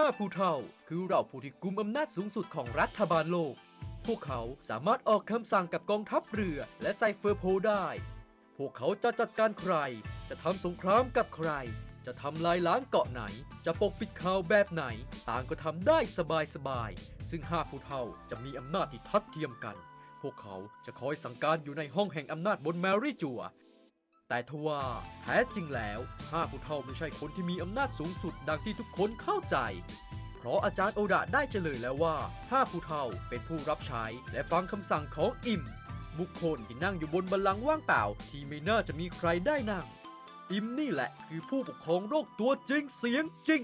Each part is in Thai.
ห้าผู้เท่า คือเหล่าผู้ที่กุมอำนาจสูงสุดของรัฐบาลโลก พวกเขาสามารถออกคำสั่งกับกองทัพเรือและไซเฟอร์โพได้ พวกเขาจะจัดการใคร จะทำสงครามกับใคร จะทำลายล้างเกาะไหน จะปกปิดข่าวแบบไหน ต่างก็ทำได้สบายๆ ซึ่งห้าผู้เท่าจะมีอำนาจที่ทัดเทียมกัน พวกเขาจะคอยสั่งการอยู่ในห้องแห่งอำนาจบนแมรี่จัว แต่ทว่าแท้จริงแล้วห้าผู้เท่าไม่ใช่คนที่มีอำนาจสูงสุดดังที่ทุกคนเข้าใจ เพราะอาจารย์โอดะได้เฉลยแล้วว่าห้าผู้เท่าเป็นผู้รับใช้และฟังคำสั่งของอิม บุคคลที่นั่งอยู่บนบัลลังก์ว่างเปล่า ที่ไม่น่าจะมีใครได้นั่ง อิมนี่แหละคือผู้ปกครองโลกตัวจริงเสียงจริง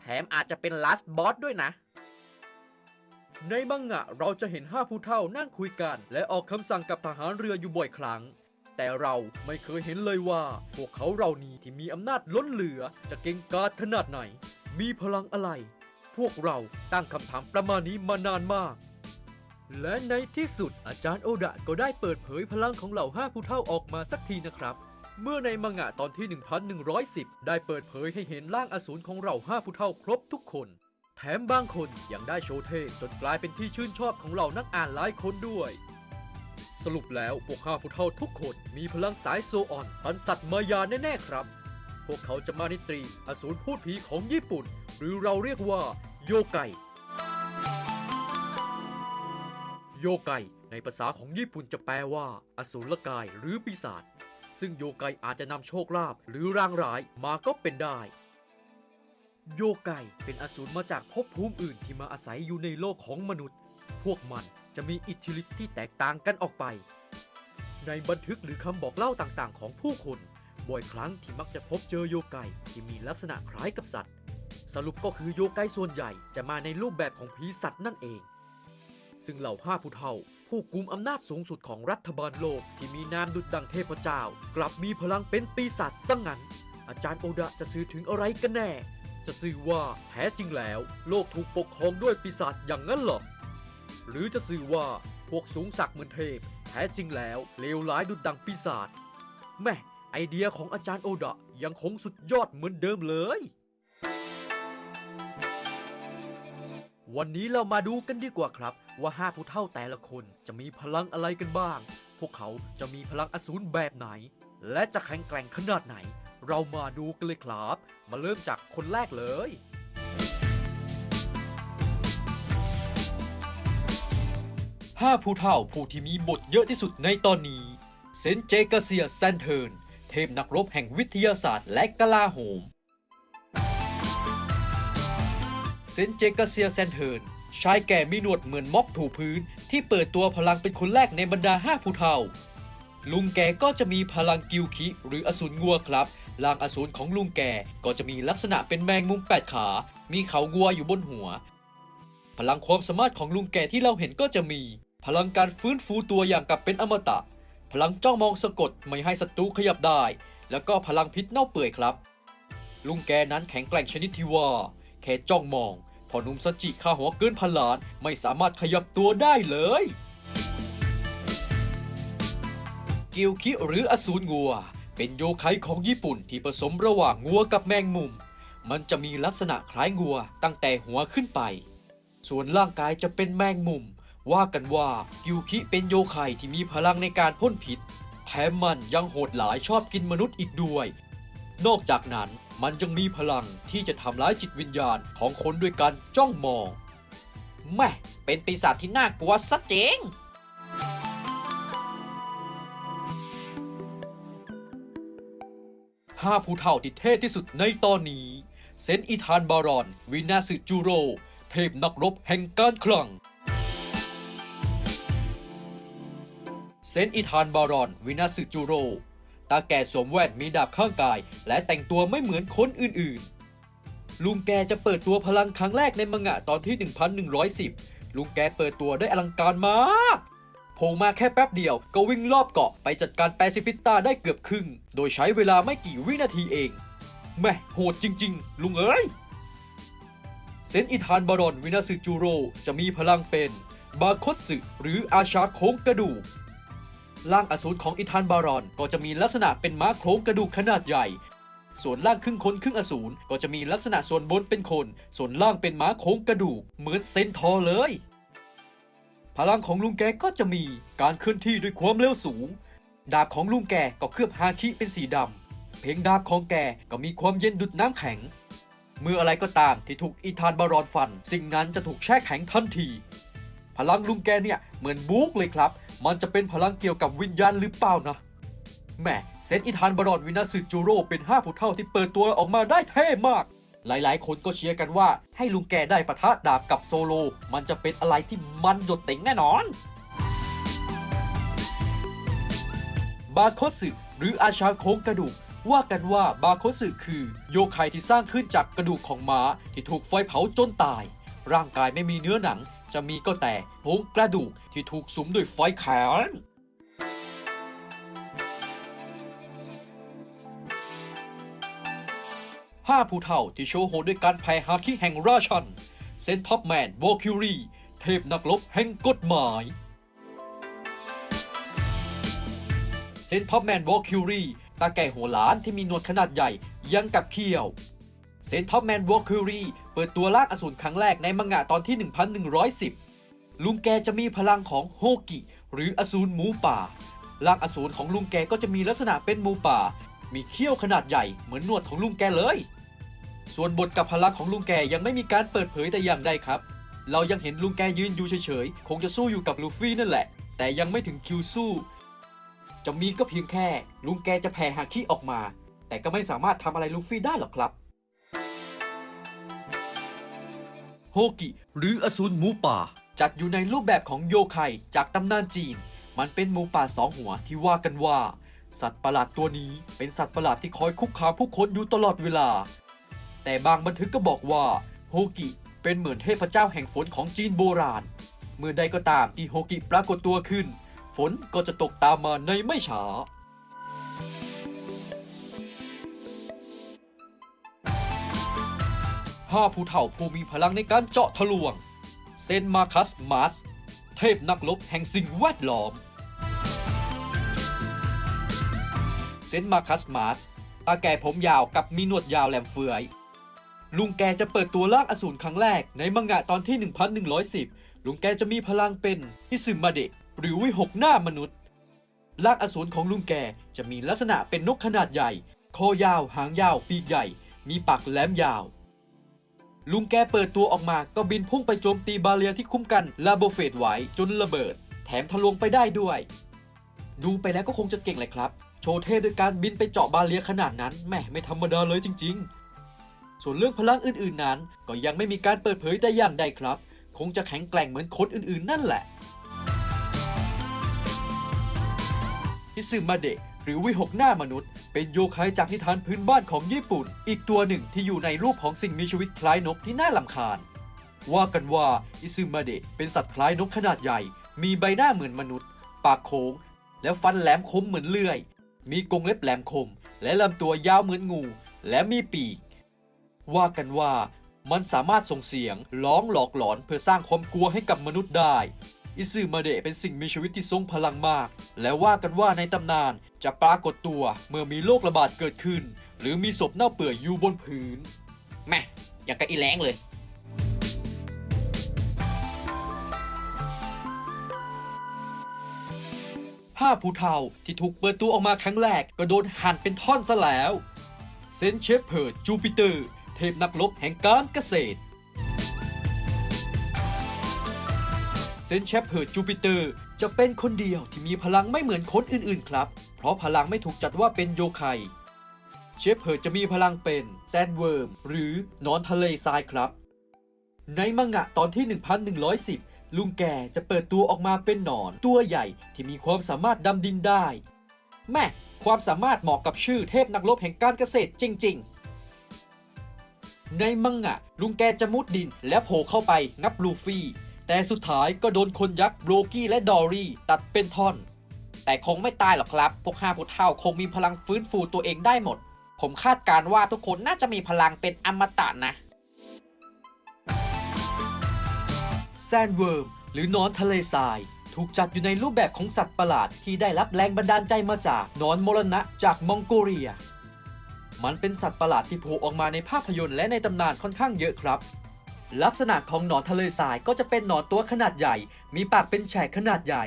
แถมอาจจะเป็นลาสบอสด้วยนะในมังงะเราจะเห็นห้าผู้เท่านั่งคุยกัน และออกคำสั่งกับทหารเรืออยู่บ่อยครั้ง แต่เราไม่เคยเห็นเลยว่า พวกเขาเรานี้ที่มีอำนาจล้นเหลือจะเก่งกาจขนาดไหน มีพลังอะไร พวกเราตั้งคำถามประมาณนี้มานานมาก และในที่สุดอาจารย์โอดะก็ได้เปิดเผยพลังของเหล่าห้าผู้เท่าออกมาสักทีนะครับเมื่อในมังงะตอนที่ 1110 ได้เปิดเผยให้เห็นร่างอสูรของเราห้าผู้เท่าครบทุกคน แถมบางคนยังได้โชว์เท่จนกลายเป็นที่ชื่นชอบของเหล่านักอ่านหลายคนด้วย สรุปแล้วพวกห้าผู้เท่าทุกคนมีพลังสายโซออนพันสัตว์มายาแน่ๆครับ พวกเขาจะมานิตรี อสูรพูดผีของญี่ปุ่น หรือเราเรียกว่า โยไกโยไกในภาษาของญี่ปุ่นจะแปลว่า อสูรกายหรือปีศาจซึ่งโยไกอาจจะนำโชคลาภหรือร่างร้ายมาก็เป็นได้ โยไกเป็นอสูรมาจากภพภูมิอื่นที่มาอาศัยอยู่ในโลกของมนุษย์ พวกมัน จะมีอิทธิฤทธิ์ที่แตกต่างกันออกไป ในบันทึกหรือคำบอกเล่าต่างๆ ของผู้คนบ่อยครั้งที่มักจะพบเจอโยไกที่มีลักษณะคล้ายกับสัตว์ สรุปก็คือโยไกส่วนใหญ่จะมาในรูปแบบของผีสัตว์นั่นเอง ซึ่งเหล่าห้าผู้เฒ่า ผู้กุมอำนาจสูงสุดของรัฐบาลโลกที่มีนามดุจดังเทพเจ้า กลับมีพลังเป็นปีศาจซะงงั้น อาจารย์โอดะจะสื่อถึงอะไรกันแน่ จะสื่อว่าแท้จริงแล้ว โลกถูกปกครองด้วยปีศาจอย่างนั้นหรอ หรือจะสื่อว่าพวกสูงศักดิ์เหมือนเทพ แท้จริงแล้วเลวร้ายดุจดังปีศาจแม่ไอเดียของอาจารย์โอดะยังคงสุดยอดเหมือนเดิมเลย วันนี้เรามาดูกันดีกว่าครับ ว่าห้าผู้เท่าแต่ละคนจะมีพลังอะไรกันบ้าง พวกเขาจะมีพลังอสูรแบบไหน และจะแข็งแกร่งขนาดไหน เรามาดูกันเลยครับ มาเริ่มจากคนแรกเลย ห้าผู้เท่าผู้ที่มีบทเยอะที่สุดในตอนนี้ เซนเจกาเซียแซนเทิร์น เทพนักรบแห่งวิทยาศาสตร์และกลาโหม เซนเจกาเซียแซนเทิร์น ชายแก่มีหนวดเหมือนม็อบถูพื้น ที่เปิดตัวพลังเป็นคนแรกในบรรดาห้าผู้เท่า ลุงแกก็จะมีพลังกิวคิ หรืออสูรงัวครับร่างอสูรของลุงแกก็จะมีลักษณะเป็นแมงมุมแปดขา มีเขางัวอยู่บนหัว พลังความสามารถของลุงแก่ที่เราเห็นก็จะมี พลังการฟื้นฟูตัวอย่างกับเป็นอมตะ พลังจ้องมองสะกดไม่ให้ศัตรูขยับได้ แล้วก็พลังพิษเน่าเปื่อยครับ ลุงแกนั้นแข็งแกร่งชนิดที่ว่า แค่จ้องมองพอนุ่มซันจิข้าหัวเกินพันล้านไม่สามารถขยับตัวได้เลย กิวคิหรืออสูรงัว เป็นโยไคของญี่ปุ่นที่ผสมระหว่างงัวกับแมงมุม มันจะมีลักษณะคล้ายงัวตั้งแต่หัวขึ้นไป ส่วนร่างกายจะเป็นแมงมุม ว่ากันว่ากิวคิเป็นโยไคที่มีพลังในการพ่นพิษ แถมมันยังโหดหลายชอบกินมนุษย์อีกด้วย นอกจากนั้นมันยังมีพลังที่จะทำร้ายจิตวิญญาณของคนด้วยการจ้องมอง แม่เป็นปีศาจที่น่ากลัวซะจริงห้าผู้เฒ่าที่เท่ที่สุดในตอนนี้ เซนอีธานบารอน วินาสึจูโร เทพนักรบแห่งการคลัง ซนต์อีธานบารอน วินาสึจูโร ตาแก่สวมแว่นมีดาบข้างกาย และแต่งตัวไม่เหมือนคนอื่นๆ ลุงแกจะเปิดตัวพลังครั้งแรกในมังงะตอนที่ 1110 ลุงแกเปิดตัวได้อลังการมากโผล่มาแค่แป๊บเดียวก็วิ่งรอบเกาะไปจัดการแปซิฟิสตาได้เกือบครึ่ง โดยใช้เวลาไม่กี่วินาทีเอง แม่โหดจริง ๆ ลุงเอ้ย เซนอิธานบารอนวินาซึจูโรจะมีพลังเป็น บาคตสึหรืออาชาโค้งกระดูก ร่างอสูรของอิธานบารอน ก็จะมีลักษณะเป็นม้าโครงกระดูกขนาดใหญ่ ส่วนล่างครึ่งคนครึ่งอสูรก็จะมีลักษณะส่วนบนเป็นคน ส่วนล่างเป็นม้าโค้งกระดูกเหมือนเซนทอร์เลย พลังของลุงแกก็จะมีการเคลื่อนที่ด้วยความเร็วสูง ดาบของลุงแกก็เคลือบฮาคิเป็นสีดำเพลงดาบของแกก็มีความเย็นดุดน้ำแข็งเมื่ออะไรก็ตามที่ถูกอีธานบารอนฟัน สิ่งนั้นจะถูกแช่แข็งทันที พลังลุงแกเนี่ยเหมือนบุ๊กเลยครับ มันจะเป็นพลังเกี่ยวกับวิญญาณหรือเปล่านะแหมเซนอีธานบารอนวินาสึจูโร่เป็นห้าผู้เท่าที่เปิดตัวออกมาได้เท่มาก หลายๆ คนก็เชียร์กันว่าให้ลุงแกได้ปะทะดาบกับโซโล มันจะเป็นอะไรที่มันหยดเต็งแน่นอน บาโคสึหรืออาชาโค้งกระดูก ว่ากันว่าบาโคสึคือ โยคไคที่สร้างขึ้นจากกระดูกของม้าที่ถูกไฟเผาจนตาย ร่างกายไม่มีเนื้อหนัง จะมีก็แต่โครงกระดูกที่ถูกสุมด้วยไฟแข็งห้าผู้เฒ่าที่โชว์โหดด้วยการแผ่ฮาคิแห่งราชัน เซนท็อปแมนโบคิวรีเทพนักรบแห่งกฎหมาย เซนท็อปแมนวอลคิวรีตาแก่หัวหลานที่มีหนวดขนาดใหญ่ยังกับเขี้ยว เซนท็อปแมนวอลคิรีเปิดตัวลากอสูรครั้งแรกในมังงะตอนที่ 1110 ลุงแกจะมีพลังของโฮกิ หรืออสูรหมูป่าลากอสูรของลุงแกก็จะมีลักษณะเป็นหมูป่า มีเขี้ยวขนาดใหญ่เหมือนหนวดของลุงแกเลย ส่วนบทกับพลังของลุงแกยังไม่มีการเปิดเผยแต่อย่างใดครับ เรายังเห็นลุงแกยืนอยู่เฉยๆ คงจะสู้อยู่กับลูฟี่นั่นแหละ แต่ยังไม่ถึงคิวสู้ จะมีก็เพียงแค่ ลุงแกจะแผ่ฮาคิออกมา แต่ก็ไม่สามารถทำอะไรลูฟี่ได้หรอกครับ โฮกิหรืออสูรหมูป่า จัดอยู่ในรูปแบบของโยไคจากตำนานจีน มันเป็นหมูป่าสองหัวที่ว่ากันว่า สัตว์ประหลาดตัวนี้เป็นสัตว์ประหลาดที่คอยคุกคามผู้คนอยู่ตลอดเวลา แต่บางบันทึกก็บอกว่าโฮกิเป็นเหมือนเทพเจ้าแห่งฝนของจีนโบราณ เมื่อใดก็ตามที่โฮกิปรากฏตัวขึ้น ฝนก็จะตกตามมาในไม่ช้า ห้าผู้เฒ่าผู้มีพลังในการเจาะทะลวง เซนมาคัสมาสเทพนักรบแห่งสิ่งแวดล้อม เซนมาคัสมาสตาแก่ผมยาวกับมีหนวดยาวแหลมเฟือย ลุงแกจะเปิดตัวล่างอสูรครั้งแรกในมังงะตอนที่ 1110 ลุงแกจะมีพลังเป็นฮิซึมาเดะหรือวิหกหน้ามนุษย์ลากอสูรของลุงแกจะมีลักษณะเป็นนกขนาดใหญ่ คอยาว หางยาว ปีกใหญ่ มีปากแหลมยาว ลุงแกเปิดตัวออกมาก็บินพุ่งไปโจมตีบาเลียที่คุ้มกันลาโบเฟตไว้จนระเบิด แถมทะลวงไปได้ด้วย ดูไปแล้วก็คงจะเก่งเลยครับ โชว์เทพด้วยการบินไปเจาะบาเลียขนาดนั้นแหม่ไม่ธรรมดาเลยจริง ๆ ส่วนเรื่องพลังอื่นๆนั้น ก็ยังไม่มีการเปิดเผยแต่อย่างใดครับ คงจะแข็งแกร่งเหมือนคนอื่นๆ นั่นแหละฮิซึมาเดะ หรือวิหกหน้ามนุษย์ เป็นโยคายจากนิทานพื้นบ้านของญี่ปุ่น อีกตัวหนึ่งที่อยู่ในรูปของสิ่งมีชีวิตคล้ายนกที่น่าลำคาญ ว่ากันว่าอิซึมาเดะเป็นสัตว์คล้ายนกขนาดใหญ่ มีใบหน้าเหมือนมนุษย์ ปากโค้ง แล้วฟันแหลมคมเหมือนเลื่อย มีกรงเล็บแหลมคม และลำตัวยาวเหมือนงู และมีปีก ว่ากันว่ามันสามารถส่งเสียงร้องหลอกหลอนเพื่อสร้างความกลัวให้กับมนุษย์ได้ อิซึมาเดะเป็นสิ่งมีชีวิตที่ทรงพลังมาก และว่ากันว่าในตำนานจะปรากฏตัวเมื่อมีโรคระบาดเกิดขึ้น หรือมีศพเน่าเปื่อยอยู่บนพื้นแม่อย่างกับอีแรงเลยห้าผู้เฒ่าที่ถูกเปิดตัวออกมาครั้งแรกก็โดนหั่นเป็นท่อนซะแล้ว เซนเชฟเพิร์ดจูปิเตอร์ เทพนักรบแห่งการเกษตร เซนเชฟเพิร์ดจูปิเตอร์จะเป็นคนเดียวที่มีพลังไม่เหมือนคนอื่นๆ ครับ เพราะพลังไม่ถูกจัดว่าเป็นโยไคเชฟเพิร์ดจะมีพลังเป็นแซนเวิร์มหรือนอนทะเลทรายครับ ในมังงะตอนที่ 1110 ลุงแกจะเปิดตัวออกมาเป็นหนอนตัวใหญ่ที่มีความสามารถดำดินได้ แม่ความสามารถเหมาะกับชื่อเทพนักรบแห่งการเกษตรจริง ๆ ในมังงะลุงแกจะมุดดินและโผล่เข้าไปงับลูฟี่ แต่สุดท้ายก็โดนคนยักษ์โบรกี้และดอรี่ตัดเป็นท่อน แต่คงไม่ตายหรอกครับ พวกห้าผู้เท่าคงมีพลังฟื้นฟูตัวเองได้หมด ผมคาดการณ์ว่าทุกคนน่าจะมีพลังเป็นอมตะนะแซนเวิร์มหรือนอนทะเลทราย ถูกจัดอยู่ในรูปแบบของสัตว์ประหลาดที่ได้รับแรงบันดาลใจมาจากนอนมรณะจากมองโกเลีย มันเป็นสัตว์ประหลาดที่โผล่ออกมาในภาพยนตร์และในตำนานค่อนข้างเยอะครับ ลักษณะของหนอนทะเลทรายก็จะเป็นหนอนตัวขนาดใหญ่ มีปากเป็นแฉกขนาดใหญ่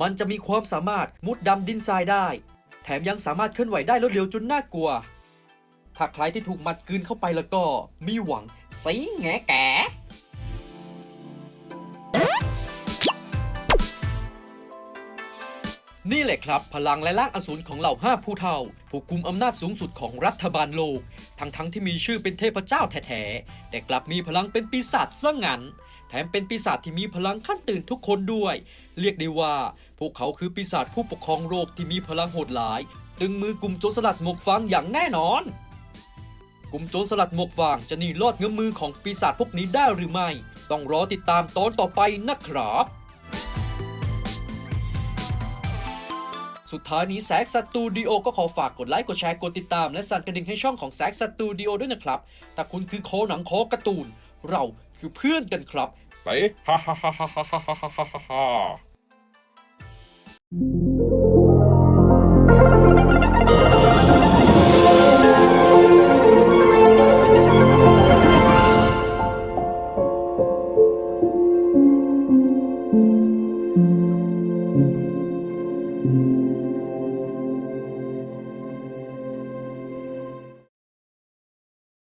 มันจะมีความสามารถมุดดำดินทรายได้ แถมยังสามารถเคลื่อนไหวได้รวดเร็วจนน่ากลัว ถ้าใครที่ถูกมัดกืนเข้าไปแล้วก็ มีหวังสิงแงแก นี่แหละครับ พลังและล่างอสูรของเหล่าห้าผู้เฒ่า ผู้กุมอำนาจสูงสุดของรัฐบาลโลก ทั้งๆที่มีชื่อเป็นเทพเจ้าแท้ๆแต่กลับมีพลังเป็นปีศาจซะงั้น แถมเป็นปีศาจที่มีพลังขั้นตื่นทุกคนด้วย เรียกได้ว่า พวกเขาคือปีศาจผู้ปกครองโลกที่มีพลังโหดร้าย ตึงมือกลุ่มโจรสลัดหมวกฟางอย่างแน่นอน กลุ่มโจรสลัดหมวกฟางจะหนีรอดเงื้อมือของปีศาจพวกนี้ได้หรือไม่ ต้องรอติดตามตอนต่อไปนะครับ สุดท้ายนี้แซกสตูดิโอก็ขอฝากกดไลค์ กดแชร์ กดติดตาม และสั่นกระดิ่งให้ช่องของแซกสตูดิโอด้วยนะครับถ้าคุณคือโคหนังโคการ์ตูน เราคือเพื่อนกันครับเซฮ่าฮ่าฮ่าฮ่าฮ่าฮ่าฮ่า